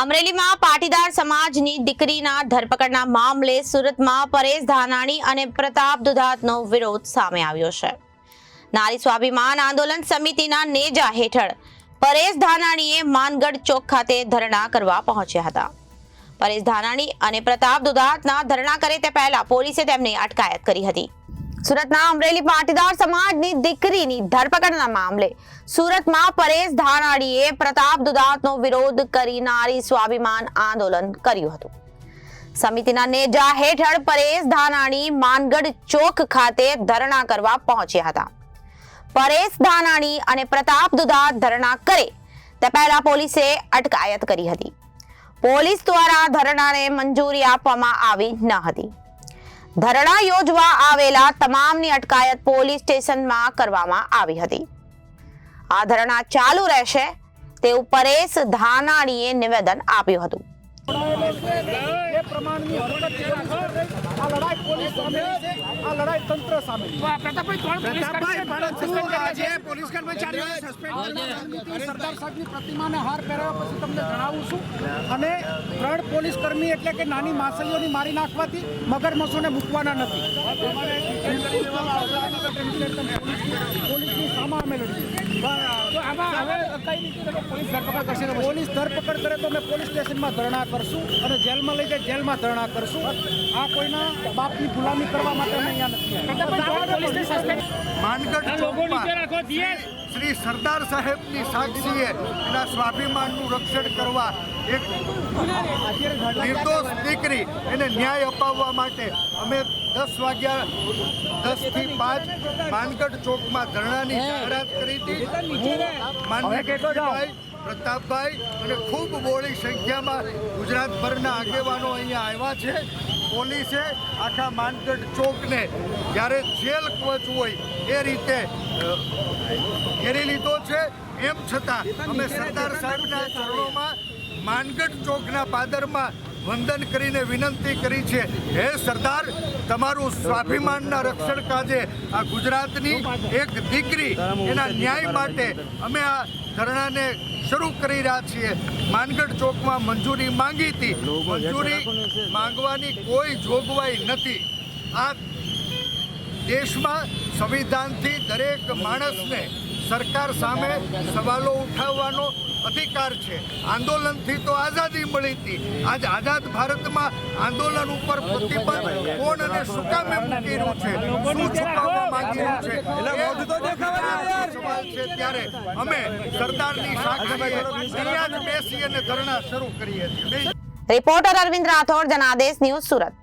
અમરેલીમાં પાટીદાર સમાજની દીકરીના ધરપકડના મામલે સુરતમાં પરેશ ધાનાણી અને પ્રતાપ દુધાતનો વિરોધ સામે આવ્યો છે. નારી સ્વાભિમાન આંદોલન સમિતિના નેજા હેઠળ પરેશ ધાનાણીએ માનગઢ ચોક ખાતે ધરણા કરવા પહોંચ્યા હતા. પરેશ ધાનાણી અને પ્રતાપ દુધાતના ધરણા કરે તે પહેલા પોલીસે તેમની અટકાયત કરી હતી. સુરતના અમરેલી પાટીદાર સમાજની દીકરીની ધરપકડના મામલે સુરતમાં પરેશ ધાનાણીએ પ્રતાપ દુદાતનો વિરોધ કરી નારી સ્વાભિમાન આંદોલન કર્યું હતું. સમિતિના નેજા હેઠળ પરેશ ધાનાણી માનગઢ ચોક ખાતે ધરણા કરવા પહોંચ્યા હતા. પરેશ ધાનાણી અને પ્રતાપ દુદાત ધરણા કરે તે પહેલા પોલીસે અટકાયત કરી હતી. પોલીસ દ્વારા ધરણાને મંજૂરી આપવામાં આવી ન હતી. ધરણા યોજવા આવેલા તમામની અટકાયત પોલીસ સ્ટેશનમાં કરવામાં આવી હતી. આ ધરણા ચાલુ રહેશે તેવું પરેશ ધાનાણીએ નિવેદન આપ્યું હતું. એ પ્રમાણની હરકત છે. આ લડાઈ પોલીસ સામે આ લડાઈ તંત્ર સામે પ્રતાપભાઈ કોણ પ્રતાપભાઈ કર્મચારી આજે પોલીસ કર્મચારીઓએ સસ્પેન્ડ કર્યા. સરદાર સાહેબની પ્રતિમાને હાર પહેરાવ્યા પછી તમને જણાવું છું. અને ત્રણ પોલીસ કર્મી એટલે કે નાની માછલીઓની મારી નાખવાથી મગરમચ્છોને મૂકવાના નથી. પોલીસની સામા અમે લડીએ આમાં હવે કઈ પોલીસ ધરપકડ કરશે? પોલીસ ધરપકડ કરે તો અમે પોલીસ સ્ટેશનમાં ધરણા કરશું અને જેલમાં લઈ જાય જેલમાં ધરણા કરશું. આ કોઈના બાપની ગુલામી કરવા માટે અમે અહીંયા નથી માનગઢ ચોકમાં શ્રી સરદાર સાહેબની સાક્ષીએ એના સ્વાભિમાનનું રક્ષણ કરવા એક નિર્દોષ દીકરી એને ન્યાય અપાવવા માટે અમે દસ વાગ્યા દસથી પાંચ માનગઢ ચોકમાં ધરણાની જાહેરાત કરી હતી. હું કિશોરભાઈ, પ્રતાપભાઈ અને ખૂબ બોળી સંખ્યામાં ગુજરાતભરના આગેવાનો અહીંયા આવ્યા છે. પોલીસે આખા માનગઢ ચોકને જ્યારે જેલ કવચ હોય એ રીતે ઘેરી લીધો છે. એમ છતાં અમે સરદાર સાહેબના ચરણોમાં માનગઢ ચોકના પાદરમાં વંદન કરીને વિનંતી કરી છે. હે સરદાર, તમારું સ્વાભિમાનના રક્ષણ કાજે આ ગુજરાતની એક દીકરી એના ન્યાય માટે અમે આ ધરણાને શરૂ કરી રહ્યા છીએ. માનગઢ ચોકમાં મંજૂરી માંગી હતી. મંજૂરી માંગવાની કોઈ જોગવાઈ નથી. આ દેશમાં સંવિધાનથી દરેક માણસને સરકાર સામે સવાલો ઉઠાવવાનો અધિકાર છે. આંદોલનથી તો આઝાદી મળી હતી. આજ આઝાદ ભારતમાં આંદોલન ઉપર પ્રતિબંધ કોણ અને શું કામ મૂકી રહ્યું છે? શું છુપાવવા માંગી રહ્યું છે? સવાલ છે ત્યારે અમે સરદારની સાક્ષીએ બેસી અને ધરણા શરૂ કરીએ છીએ. Reporter Arvind Rathod, Janadesh news Surat.